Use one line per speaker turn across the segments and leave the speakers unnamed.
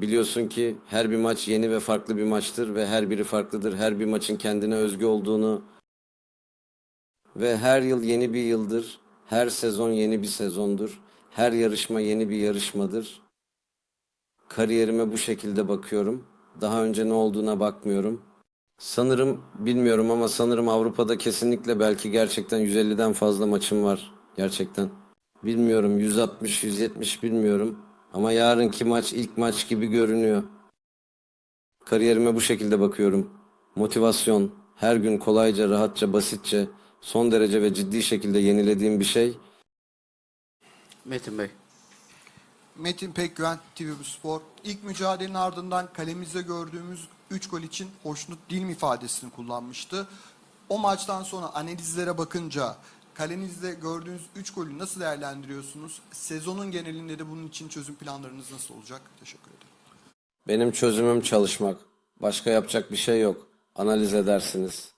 Biliyorsun ki her bir maç yeni ve farklı bir maçtır ve her biri farklıdır. Her bir maçın kendine özgü olduğunu ve her yıl yeni bir yıldır. Her sezon yeni bir sezondur. Her yarışma yeni bir yarışmadır. Kariyerime bu şekilde bakıyorum. Daha önce ne olduğuna bakmıyorum. Sanırım bilmiyorum ama sanırım Avrupa'da kesinlikle belki gerçekten 150'den fazla maçım var. Gerçekten. Bilmiyorum 160 170 bilmiyorum. Ama yarınki maç ilk maç gibi görünüyor. Kariyerime bu şekilde bakıyorum. Motivasyon, her gün kolayca, rahatça, basitçe, son derece ve ciddi şekilde yenilediğim bir şey
Metin Bey.
Metin Pekgüven, TV Spor. İlk mücadelenin ardından kalemizde gördüğümüz 3 gol için hoşnut değilim ifadesini kullanmıştı. O maçtan sonra analizlere bakınca kalenizde gördüğünüz 3 golü nasıl değerlendiriyorsunuz? Sezonun genelinde de bunun için çözüm planlarınız nasıl olacak? Teşekkür ederim.
Benim çözümüm çalışmak. Başka yapacak bir şey yok. Analiz edersiniz.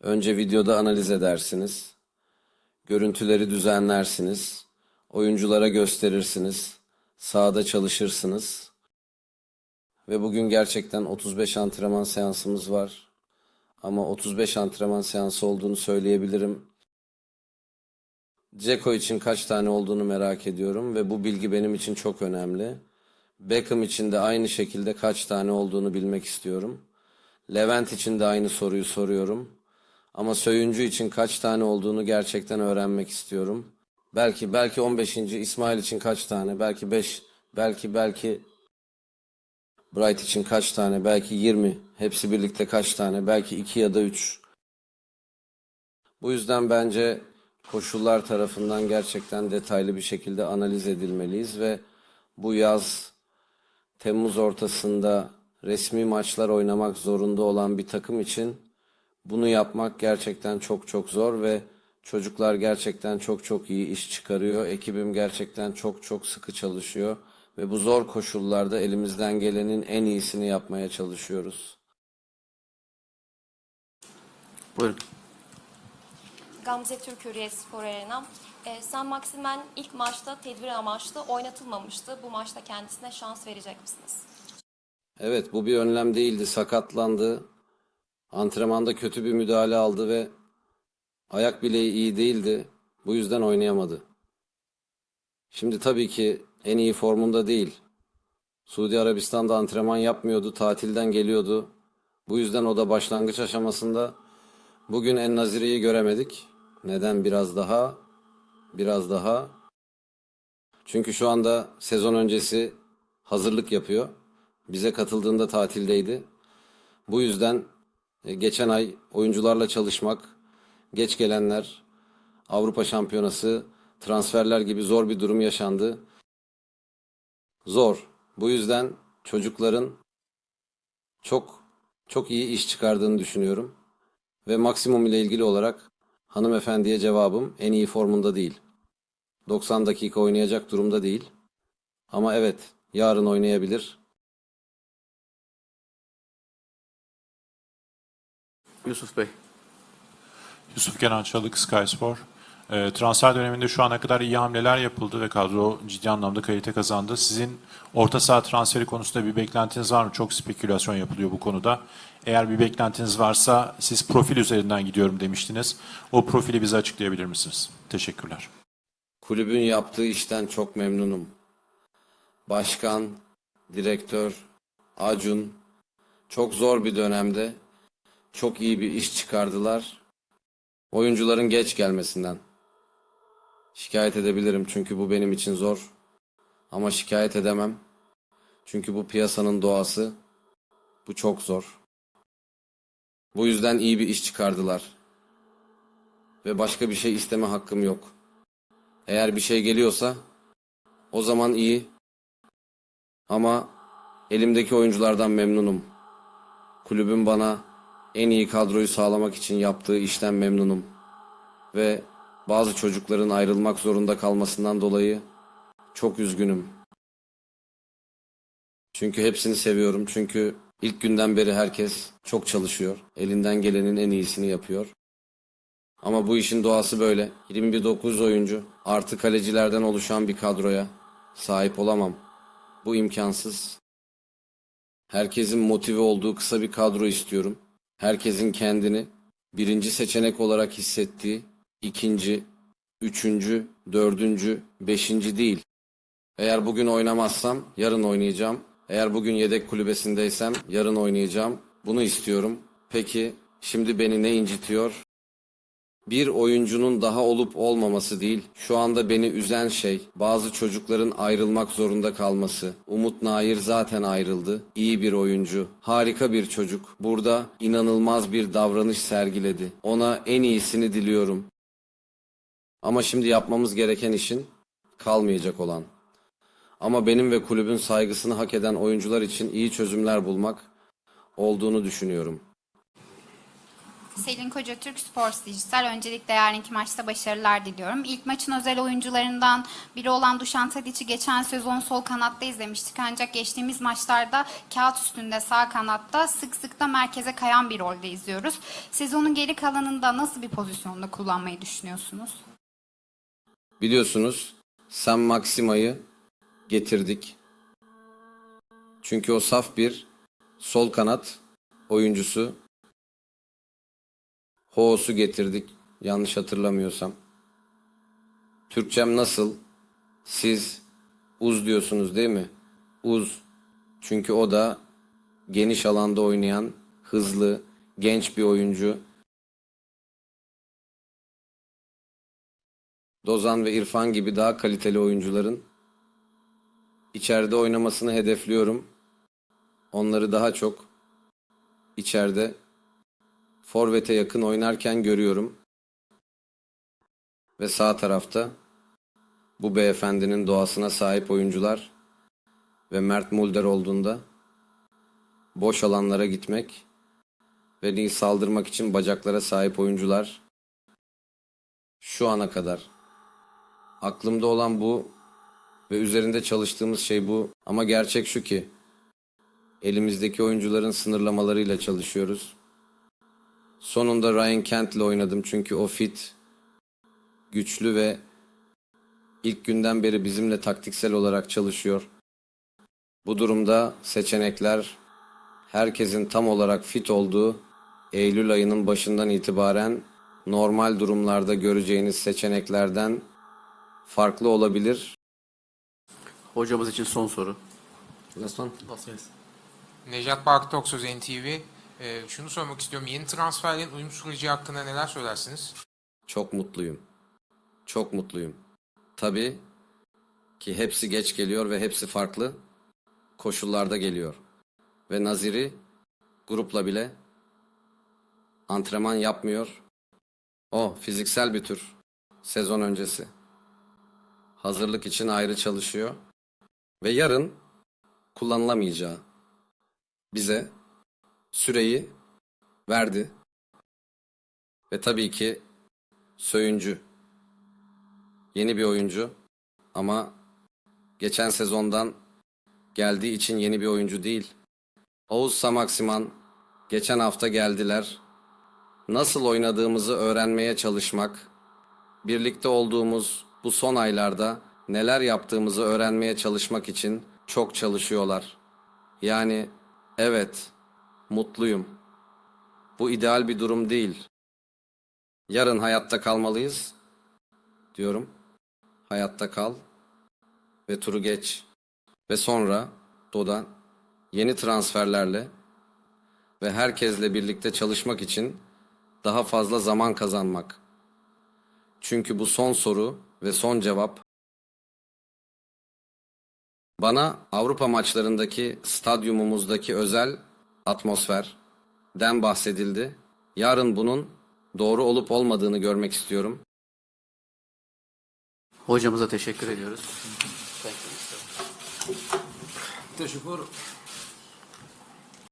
Önce videoda analiz edersiniz. Görüntüleri düzenlersiniz. Oyunculara gösterirsiniz. Sahada çalışırsınız. Ve bugün gerçekten 35 antrenman seansımız var. Ama 35 antrenman seansı olduğunu söyleyebilirim. Ceko için kaç tane olduğunu merak ediyorum ve bu bilgi benim için çok önemli. Beckham için de aynı şekilde kaç tane olduğunu bilmek istiyorum. Levent için de aynı soruyu soruyorum. Ama Söyüncü için kaç tane olduğunu gerçekten öğrenmek istiyorum. Belki belki 15. İsmail için kaç tane? Belki 5, belki belki Bright için kaç tane? Belki 20. Hepsi birlikte kaç tane? Belki 2 ya da 3. Bu yüzden bence koşullar tarafından gerçekten detaylı bir şekilde analiz edilmeliyiz ve bu yaz Temmuz ortasında resmi maçlar oynamak zorunda olan bir takım için bunu yapmak gerçekten çok çok zor ve çocuklar gerçekten çok çok iyi iş çıkarıyor. Ekibim gerçekten çok çok sıkı çalışıyor ve bu zor koşullarda elimizden gelenin en iyisini yapmaya çalışıyoruz.
Buyurun.
Gamze Türk Hürriyet Spor Arena. Ee, Sen Maksimen ilk maçta tedbir amaçlı oynatılmamıştı. Bu maçta kendisine şans verecek misiniz?
Evet bu bir önlem değildi. Sakatlandı. Antrenmanda kötü bir müdahale aldı ve ayak bileği iyi değildi. Bu yüzden oynayamadı. Şimdi tabii ki en iyi formunda değil. Suudi Arabistan'da antrenman yapmıyordu. Tatilden geliyordu. Bu yüzden o da başlangıç aşamasında bugün En Nazire'yi göremedik. Neden biraz daha? Biraz daha. Çünkü şu anda sezon öncesi hazırlık yapıyor. Bize katıldığında tatildeydi. Bu yüzden e, geçen ay oyuncularla çalışmak, geç gelenler, Avrupa Şampiyonası, transferler gibi zor bir durum yaşandı. Zor. Bu yüzden çocukların çok çok iyi iş çıkardığını düşünüyorum. Ve maksimum ile ilgili olarak hanımefendiye cevabım en iyi formunda değil. 90 dakika oynayacak durumda değil. Ama evet, yarın oynayabilir.
Yusuf Bey.
Yusuf Kenan Çalık, Sky Spor. Ee, transfer döneminde şu ana kadar iyi hamleler yapıldı ve kadro ciddi anlamda kalite kazandı. Sizin orta saha transferi konusunda bir beklentiniz var mı? Çok spekülasyon yapılıyor bu konuda. Eğer bir beklentiniz varsa siz profil üzerinden gidiyorum demiştiniz. O profili bize açıklayabilir misiniz? Teşekkürler.
Kulübün yaptığı işten çok memnunum. Başkan, direktör, Acun çok zor bir dönemde çok iyi bir iş çıkardılar. Oyuncuların geç gelmesinden. Şikayet edebilirim çünkü bu benim için zor. Ama şikayet edemem. Çünkü bu piyasanın doğası. Bu çok zor. Bu yüzden iyi bir iş çıkardılar. Ve başka bir şey isteme hakkım yok. Eğer bir şey geliyorsa o zaman iyi. Ama elimdeki oyunculardan memnunum. Kulübün bana en iyi kadroyu sağlamak için yaptığı işten memnunum. Ve bazı çocukların ayrılmak zorunda kalmasından dolayı çok üzgünüm. Çünkü hepsini seviyorum. Çünkü ilk günden beri herkes çok çalışıyor. Elinden gelenin en iyisini yapıyor. Ama bu işin doğası böyle. 21-9 oyuncu artı kalecilerden oluşan bir kadroya sahip olamam. Bu imkansız. Herkesin motive olduğu kısa bir kadro istiyorum. Herkesin kendini birinci seçenek olarak hissettiği, ikinci, üçüncü, dördüncü, beşinci değil. Eğer bugün oynamazsam yarın oynayacağım. Eğer bugün yedek kulübesindeysem yarın oynayacağım. Bunu istiyorum. Peki şimdi beni ne incitiyor? Bir oyuncunun daha olup olmaması değil, şu anda beni üzen şey bazı çocukların ayrılmak zorunda kalması. Umut Nair zaten ayrıldı. İyi bir oyuncu, harika bir çocuk. Burada inanılmaz bir davranış sergiledi. Ona en iyisini diliyorum. Ama şimdi yapmamız gereken işin kalmayacak olan. Ama benim ve kulübün saygısını hak eden oyuncular için iyi çözümler bulmak olduğunu düşünüyorum.
Selin Koca Türk Sports Dijital. Öncelikle yarınki maçta başarılar diliyorum. İlk maçın özel oyuncularından biri olan Dušan Tadić'i geçen sezon sol kanatta izlemiştik. Ancak geçtiğimiz maçlarda kağıt üstünde sağ kanatta sık sık da merkeze kayan bir rolde izliyoruz. Sezonun geri kalanında nasıl bir pozisyonda kullanmayı düşünüyorsunuz?
Biliyorsunuz Sam Maxima'yı getirdik. Çünkü o saf bir sol kanat oyuncusu. Hoos'u getirdik yanlış hatırlamıyorsam. Türkçem nasıl? Siz uz diyorsunuz değil mi? Uz. Çünkü o da geniş alanda oynayan, hızlı, genç bir oyuncu. Dozan ve İrfan gibi daha kaliteli oyuncuların içeride oynamasını hedefliyorum. Onları daha çok içeride forvete yakın oynarken görüyorum. Ve sağ tarafta bu beyefendinin doğasına sahip oyuncular ve Mert Mulder olduğunda boş alanlara gitmek ve saldırmak için bacaklara sahip oyuncular şu ana kadar Aklımda olan bu ve üzerinde çalıştığımız şey bu. Ama gerçek şu ki elimizdeki oyuncuların sınırlamalarıyla çalışıyoruz. Sonunda Ryan Kent'le oynadım çünkü o fit, güçlü ve ilk günden beri bizimle taktiksel olarak çalışıyor. Bu durumda seçenekler herkesin tam olarak fit olduğu Eylül ayının başından itibaren normal durumlarda göreceğiniz seçeneklerden farklı olabilir.
Hocamız için son soru.
Gaston?
Nejat Bartok Söz NTV. Ee, şunu sormak istiyorum. Yeni transferlerin uyum süreci hakkında neler söylersiniz?
Çok mutluyum. Çok mutluyum. Tabii ki hepsi geç geliyor ve hepsi farklı koşullarda geliyor. Ve Naziri grupla bile antrenman yapmıyor. O fiziksel bir tür sezon öncesi. Hazırlık için ayrı çalışıyor. Ve yarın kullanılamayacağı bize süreyi verdi. Ve tabii ki Söyüncü. Yeni bir oyuncu ama geçen sezondan geldiği için yeni bir oyuncu değil. Oğuz Samaksiman geçen hafta geldiler. Nasıl oynadığımızı öğrenmeye çalışmak, birlikte olduğumuz bu son aylarda neler yaptığımızı öğrenmeye çalışmak için çok çalışıyorlar. Yani evet, mutluyum. Bu ideal bir durum değil. Yarın hayatta kalmalıyız diyorum. Hayatta kal ve turu geç. Ve sonra Doda yeni transferlerle ve herkesle birlikte çalışmak için daha fazla zaman kazanmak. Çünkü bu son soru ve son cevap bana Avrupa maçlarındaki stadyumumuzdaki özel atmosferden bahsedildi. Yarın bunun doğru olup olmadığını görmek istiyorum.
Hocamıza teşekkür ediyoruz.
Teşekkür.